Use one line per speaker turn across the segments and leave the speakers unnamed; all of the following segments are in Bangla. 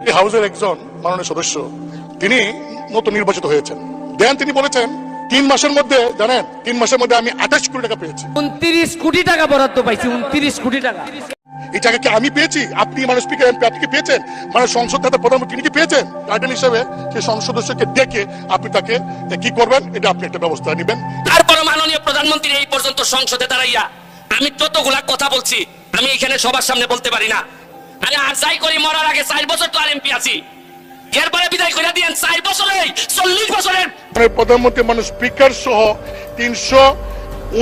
এই হাউসের একজন মাননীয় সদস্য তিনি নতুন নির্বাচিত হয়েছেন। দেন তিনি বলেছেন তিন মাসের মধ্যে জানেন তিন মাসের মধ্যে আমি আঠাশ কোটি টাকা পেয়েছি।
উনত্রিশ কোটি টাকা বরাদ্দ পাইছি উনত্রিশ কোটি টাকা।
এই টাকা কি আমি পেয়েছি? আপনি মানুষ স্পিকার এমপি আপনি কি পেয়েছেন? মানে সংসদ নেতা প্রধানমন্ত্রী কি পেয়েছেন? গার্ডেন হিসেবে সেই সংসদ সদস্যকে ডেকে আপনি তাকে কি করবেন? এটা আপনি একটা ব্যবস্থা নেবেন।
তারপর মাননীয় প্রধানমন্ত্রী এই পর্যন্ত সংসদে দাঁড়াইয়া আমি যতগুলা কথা বলছি আমি এখানে সবার সামনে বলতে পারি না। আমি আর যাই করি মরার আগে চার বছর তো আর এমপি আছি এরপরে বিদায় করে দিয়েন চার বছরে চল্লিশ বছরের
মানে প্রধানমন্ত্রী মানুষ স্পিকার সহ তিনশো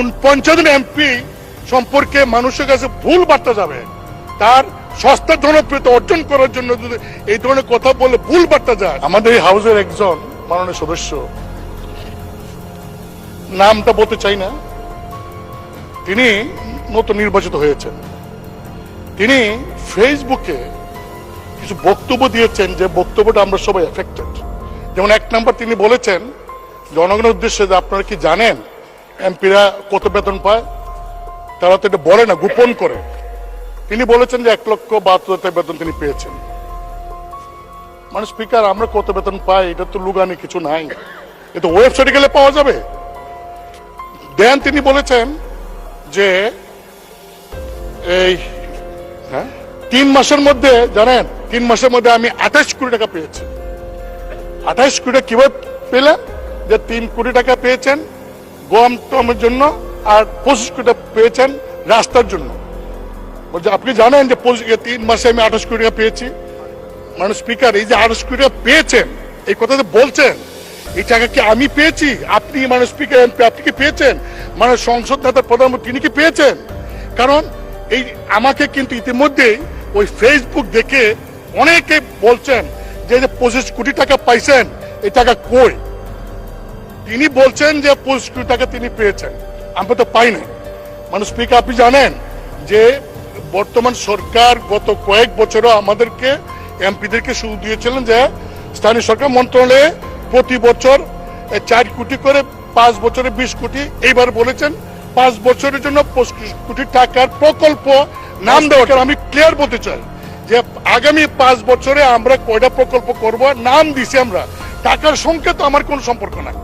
উনপঞ্চাশ জন এমপি সম্পর্কে মানুষের কাছে ভুল বার্তা যাবে। তার সস্তা জনপ্রিয়তা অর্জন করার জন্য যদি এই ধরনের কথা বলে ভুল বার্তা যায়। আমাদের এই হাউসের একজন মাননীয় সদস্য নামটা বলতে চাই না তিনি নতুন নির্বাচিত হয়েছেন। তিনি ফেসবুকে কিছু বক্তব্য দিয়েছেন যে বক্তব্যটা আমরা সবাই এফেক্টেড যেমন এক নাম্বার তিনি বলেছেন, জনগণের উদ্দেশ্যে যে আপনারা কি জানেন, এমপিরা কত বেতন পায়? তারা তো এটা বলে না, গোপন করে। তিনি বলেছেন যে এক লক্ষ বাহাত্তর হাজার বেতন তিনি পেয়েছেন। মানে স্পিকার আমরা কত বেতন পাই? এটা তো লুগানি, কিছু নাই। এটা ওয়েবসাইটে গেলে পাওয়া যাবে। দেন তিনি বলেছেন যে এই হ্যাঁ? তিন মাসের মধ্যে, জানেন, তিন মাসের মধ্যে আমি আঠাশ কোটি টাকা পেয়েছি। আঠাশ কোটি টাকা কীভাবে পেলেন যে তিন কোটি টাকা পেয়েছেন, গম টমের জন্য, আর পঁচিশ কোটি টাকা পেয়েছেন রাস্তার জন্য। বলছে, আপনি জানেন যে তিন মাসে আমি আঠাশ কোটি টাকা পেয়েছি? মানে স্পিকার এই যে আঠাশ কোটি টাকা পেয়েছেন, এই কথা যে বলছেন, এই টাকা কি আমি পেয়েছি? আপনি মানে স্পিকার এমপি, আপনি কি পেয়েছেন? মানে সংসদ নেতা, প্রধানমন্ত্রী, তিনি কি পেয়েছেন? কারণ এই আমাকে কিন্তু ইতিমধ্যেই ওই ফেসবুক দেখে অনেকে বলছেন যে পঁচিশ কোটি টাকা পাইছেন, এই টাকা কই? তিনি বলছেন যে, পঁচিশ কোটি টাকা তিনি পেয়েছেন। আমরা তো পাই নাই। মানে স্পিকার আপনি জানেন যে, বর্তমান সরকার গত কয়েক বছরও আমাদেরকে, এমপিদেরকে সুযোগ দিয়েছিলেন যে, স্থানীয় সরকার মন্ত্রণালয়ে প্রতি বছর চার কোটি করে, পাঁচ বছরে বিশ কোটি, এইবার বলেছেন পাঁচ বছরের জন্য পঁচিশ কোটি টাকার প্রকল্প নাম দেওয়ার আমি ক্লিয়ার বলতে চাই যে আগামী পাঁচ বছরে আমরা কয়টা প্রকল্প করব, নাম দিছি আমরা। টাকার সংখ্যা তো আমার কোনো সম্পর্ক নাই।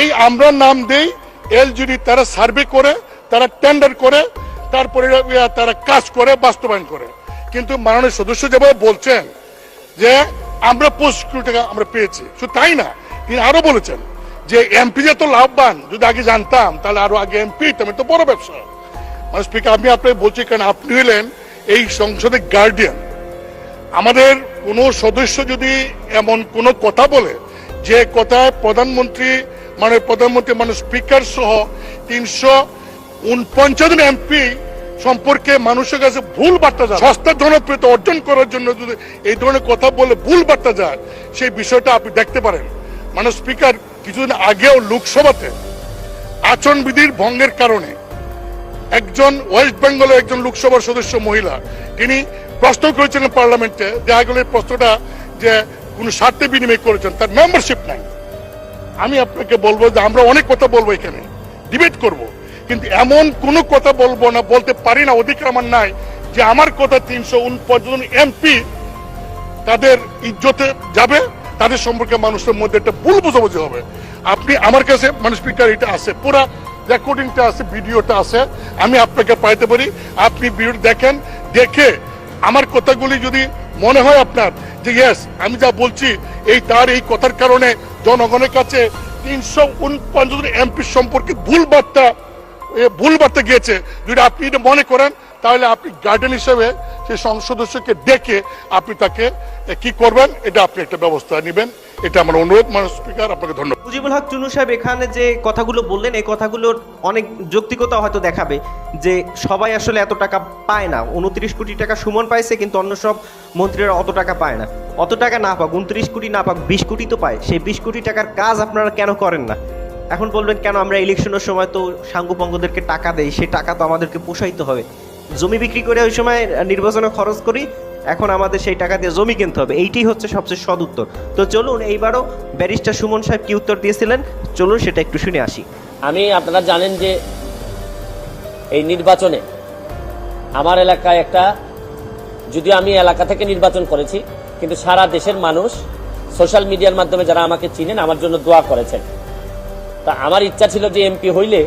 এই আমরা নাম দেই এলজিডি তারা সার্ভে করে, তারা টেন্ডার করে, তারপরে তারা কাজ করে, বাস্তবায়ন করে। কিন্তু মাননীয় সদস্য যেভাবে বলছেন যে আমরা পঁচিশ কোটি টাকা আমরা পেয়েছি, শুধু তাই না, তিনি আরও বলেছেন যে এমপি যে তো লাভবান, যদি আগে জানতাম, তাহলে আরও আগে এমপি আমি তো বড় ব্যবসা। মানে স্পিকার, আমি আপনাকে বলছি, কারণ আপনি হলেন এই সংসদের গার্ডিয়ান আমাদের কোন সদস্য যদি এমন কোন কথা বলে, যে কথায় প্রধানমন্ত্রী মানে প্রধানমন্ত্রী মানে স্পিকার সহ তিনশো উনপঞ্চাশ জন এমপি সম্পর্কে মানুষের কাছে ভুল বার্তা যায় সস্তা জনপ্রিয়তা অর্জন করার জন্য যদি এই ধরনের কথা বলে ভুল বার্তা যায়, সেই বিষয়টা আপনি দেখতে পারেন। মানে স্পিকার কিছুদিন আগেও লোকসভাতে আচরণবিধির ভঙ্গের কারণে একজন ওয়েস্ট বেঙ্গলের একজন লোকসভার সদস্য মহিলা, তিনি প্রশ্ন করেছিলেন পার্লামেন্টে দেখা গেল প্রশ্নটা যে, কোন স্বার্থে বিনিময় করেছেন, তার মেম্বারশিপ নাই। আমি আপনাকে বলব যে, আমরা অনেক কথা বলব এখানে, ডিবেট করব, কিন্তু এমন কোনো কথা বলব না, বলতে পারি না, অধিকার আমার নাই যে, আমার কথা তিনশো উনপঞ্চাশ এমপি তাদের ইজ্জতে যাবে তাদের সম্পর্কে মানুষের মধ্যে একটা ভুল বোঝাবুঝি হবে। আপনি আমার কাছে মানে স্পিকার এটা আছে, পুরা রেকর্ডিংটা আছে ভিডিওটা আছে, আমি আপনাকে পাইতে পারি। আপনি ভিডিও দেখেন, দেখে আমার কথাগুলি যদি মনে হয় আপনার যে ইয়েস আমি যা বলছি, এই তার এই কথার কারণে জনগণের কাছে তিনশো উনপঞ্চাশ এমপি সম্পর্কে ভুল বার্তা ভুল বার্তা গিয়েছে। যদি আপনি এটা মনে করেন, তাহলে আপনি গার্ডেন হিসেবে সেই সংসদ সদস্যকে ডেকে আপনি তাকে কি করবেন? এটা আপনি একটা ব্যবস্থা নেবেন। এটা আমার অনুরোধ মানুষ স্পিকার, আপনাকে ধন্যবাদ।
মুজিবুল হক চুনু সাহেব এখানে যে কথাগুলো বললেন, এই কথাগুলোর অনেক যৌক্তিকতা হয়তো দেখাবে যে সবাই আসলে এত টাকা পায় না। উনত্রিশ কোটি টাকা সুমন পাইছে, কিন্তু অন্য সব মন্ত্রীরা অত টাকা পায় না। অত টাকা না পাক, উনত্রিশ কোটি না পাক, বিশ কোটি তো পায়। সেই বিশ কোটি টাকার কাজ আপনারা কেন করেন না? এখন বলবেন, কেন আমরা ইলেকশনের সময় তো সাঙ্গুপাঙ্গদেরকে টাকা দেই? সেই টাকা তো আমাদেরকে পোষাইতে হবে। জমি বিক্রি করে ওই সময় নির্বাচনে খরচ করি এখন আমাদের সেই টাকা দিয়ে জমি কিনতে হবে। এইটাই হচ্ছে সবচেয়ে সদ উত্তর। তো চলুন, এইবারও ব্যারিস্টার সুমন সাহেব কি উত্তর দিয়েছিলেন? চলুন, সেটা একটু শুনে আসি।
আমি, আপনারা জানেন যে এই নির্বাচনে আমার এলাকায় একটা,
যদিও আমি এলাকা থেকে নির্বাচন করেছি, কিন্তু সারা দেশের মানুষ সোশ্যাল মিডিয়ার মাধ্যমে যারা আমাকে চিনেন, আমার জন্য দোয়া করেছেন। তা আমার ইচ্ছা ছিল যে এমপি হইলে,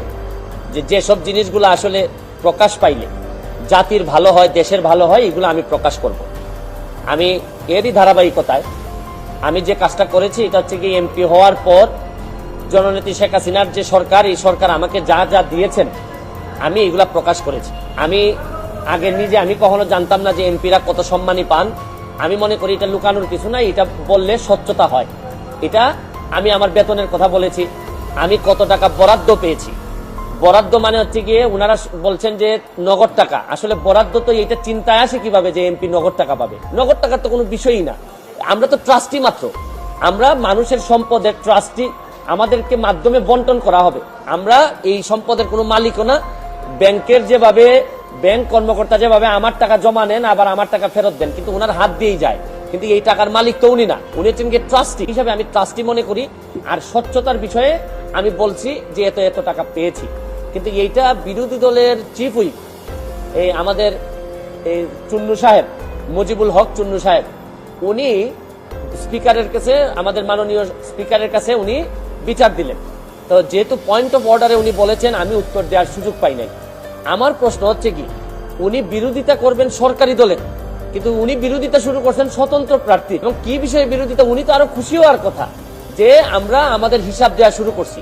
যে যেসব জিনিসগুলো আসলে প্রকাশ পাইলে জাতির ভালো হয়, দেশের ভালো হয়, এগুলো আমি প্রকাশ করব। আমি এরই ধারাবাহিকতায় আমি যে কাজটা করেছি, এটা হচ্ছে কি এমপি হওয়ার পর জননেত্রী শেখ হাসিনার যে সরকার, এই সরকার আমাকে যা যা দিয়েছেন, আমি এগুলা প্রকাশ করেছি। আমি আগে নিজে, আমি কখনো জানতাম না যে এমপিরা কত সম্মানী পান। আমি মনে করি এটা লুকানোর কিছু নাই, এটা বললে স্বচ্ছতা হয়। এটা আমি আমার বেতনের কথা বলেছি। আমি কত টাকা বরাদ্দ পেয়েছি। বরাদ্দ মানে হচ্ছে গিয়ে ওনারা বলছেন যে নগদ টাকা। আসলে বরাদ্দ তো এটা চিন্তায় আসে কীভাবে যে এমপি নগদ টাকা পাবে? নগদ টাকার তো কোনো বিষয়ই না। আমরা তো ট্রাস্টি মাত্র। আমরা মানুষের সম্পদের ট্রাস্টি, আমাদেরকে মাধ্যমে বন্টন করা হবে। আমরা এই সম্পদের কোনো মালিকও না। ব্যাংকের যেভাবে, ব্যাংক কর্মকর্তা যেভাবে আমার টাকা জমা নেন, আবার আমার টাকা ফেরত দেন, কিন্তু ওনার হাত দিয়েই যায়। কিন্তু এই টাকার মালিক তো উনি না। উনি হচ্ছেন গিয়ে ট্রাস্টি হিসাবে আমি ট্রাস্টি মনে করি। আর স্বচ্ছতার বিষয়ে আমি বলছি যে এত এত টাকা পেয়েছি। কিন্তু এইটা বিরোধী দলের চিফ হুইপ এই আমাদের এই চুন্নু সাহেব, মুজিবুল হক চুন্নু সাহেব। উনি স্পিকারের কাছে, আমাদের মাননীয় স্পিকারের কাছে উনি বিচার দিলেন। তো যেহেতু পয়েন্ট অফ অর্ডারে উনি বলেছেন, আমি উত্তর দেওয়ার সুযোগ পাই নাই। আমার প্রশ্ন হচ্ছে কি, উনি বিরোধিতা করবেন সরকারি দলের, কিন্তু উনি বিরোধিতা শুরু করছেন স্বতন্ত্র প্রার্থী। এবং কি বিষয়ে বিরোধিতা, উনি তো আরও খুশি হওয়ার কথা, যে আমরা আমাদের হিসাব দেওয়া শুরু করছি।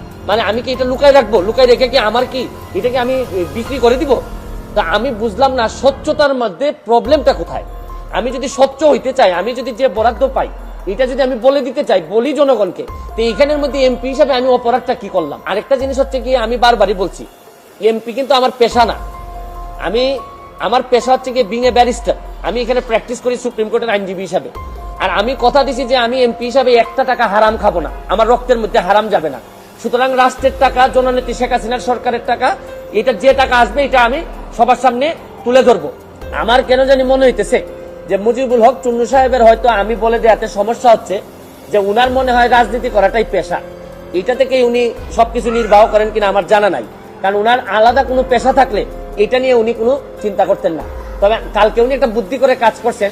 মানে আমি কি এটা লুকাই রাখব? লুকাই রেখে কি আমার কি? এটাকে আমি বিক্রি করে দিব? তা আমি বুঝলাম না স্বচ্ছতার মধ্যে প্রবলেমটা কোথায়। আমি যদি স্বচ্ছ হইতে চাই, আমি যদি যে বরাদ্দ পাই, এটা যদি আমি বলে দিতে চাই, বলি জনগণকে, তো এইখানের মধ্যে এমপি হিসাবে আমি অপরাধটা কি করলাম? আরেকটা জিনিস হচ্ছে কি, আমি বারবারই বলছি, এমপি কিন্তু আমার পেশা না। আমি, আমার পেশা হচ্ছে কি বিং এ ব্যারিস্টার আমি এখানে প্র্যাকটিস করি সুপ্রিম কোর্টের আইনজীবী হিসাবে। আর আমি কথা দিছি যে আমি এমপি হিসাবে একটা টাকা হারাম খাব না। আমার রক্তের মধ্যে হারাম যাবে না। সুতরাং রাষ্ট্রের টাকা, জননেত্রী শেখ হাসিনার সরকারের টাকা, এটা যে টাকা আসবে, এটা আমি সবার সামনে তুলে ধরবো। আমার কেন জানি মনে হইতেছে যে মুজিবুল হক চুন্নু সাহেবের হয়তো আমি বলে দেওয়াতে সমস্যা হচ্ছে যে উনার মনে হয় রাজনীতি করাটাই পেশা। এটা থেকে উনি সবকিছু নির্বাহ করেন কিনা আমার জানা নাই। কারণ উনার আলাদা কোনো পেশা থাকলে এটা নিয়ে উনি কোনো চিন্তা করতেন না। তবে কালকে উনি একটা বুদ্ধি করে কাজ করছেন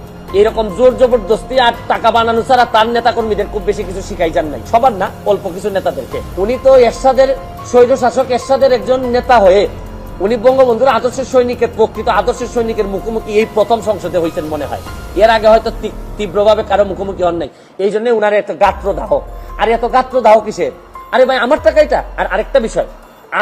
এরকম জোর জবরদস্তি আর টাকা বানানো ছাড়া তার নেতা কর্মীদের খুব বেশি কিছু শিখাই যান নাই। সবার না, অল্প কিছু নেতাদেরকে। উনি তো এরশাদের স্বৈর শাসক এরশাদের একজন নেতা হয়ে উনি বঙ্গবন্ধুর আদর্শের সৈনিকের প্রকৃত আদর্শের সৈনিকের মুখোমুখি এই প্রথম সংসদে হয়েছেন মনে হয়। এর আগে হয়তো তীব্রভাবে কারও মুখোমুখি হন নাই। এই জন্য উনার এত গাত্র দাহ আর এত গাত্র দাহ কিসের? আরে ভাই, আমার টাকা এটা। আর আরেকটা বিষয়,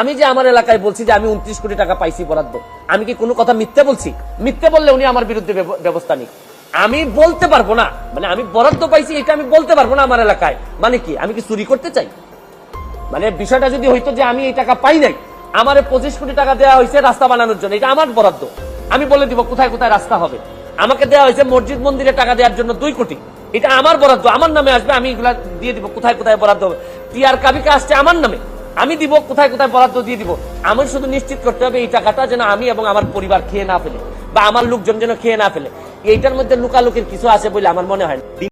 আমি যে আমার এলাকায় বলছি যে আমি উনত্রিশ কোটি টাকা পাইছি বরাদ্দ, আমি কি কোনো কথা মিথ্যে বলছি? মিথ্যে বললে উনি আমার বিরুদ্ধে ব্যবস্থা নিক। আমি বলতে পারব না। মানে আমি বরাদ্দ পাইছি, এটা আমি বলতে পারব না আমার এলাকায়। মানে কি? আমি কি চুরি করতে চাই? মানে বিষয়টা যদি হইতো যে আমি এই টাকা পাই নাই, আমার পঁচিশ কোটি টাকা দেওয়া হয়েছে রাস্তা বানানোর জন্য, এটা আমার বরাদ্দ। আমি বলে দিব কোথায় কোথায় রাস্তা হবে। আমাকে দেওয়া হয়েছে মসজিদ মন্দিরে টাকা দেওয়ার জন্য দুই কোটি। এটা আমার বরাদ্দ, আমার নামে আসবে, আমি এগুলা দিয়ে দিব, কোথায় কোথায় বরাদ্দ হবে। টিআর কাবিকা আসছে আমার নামে, আমি দিব, কোথায় কোথায় বরাদ্দ দিয়ে দিব। আমার শুধু নিশ্চিত করতে হবে এই টাকাটা যেন আমি এবং আমার পরিবার খেয়ে না ফেলে। বা আমার লোকজন যেন খেয়ে না ফেলে এইটার মধ্যে লুকালুকির কিছু আছে বলে আমার মনে হয়।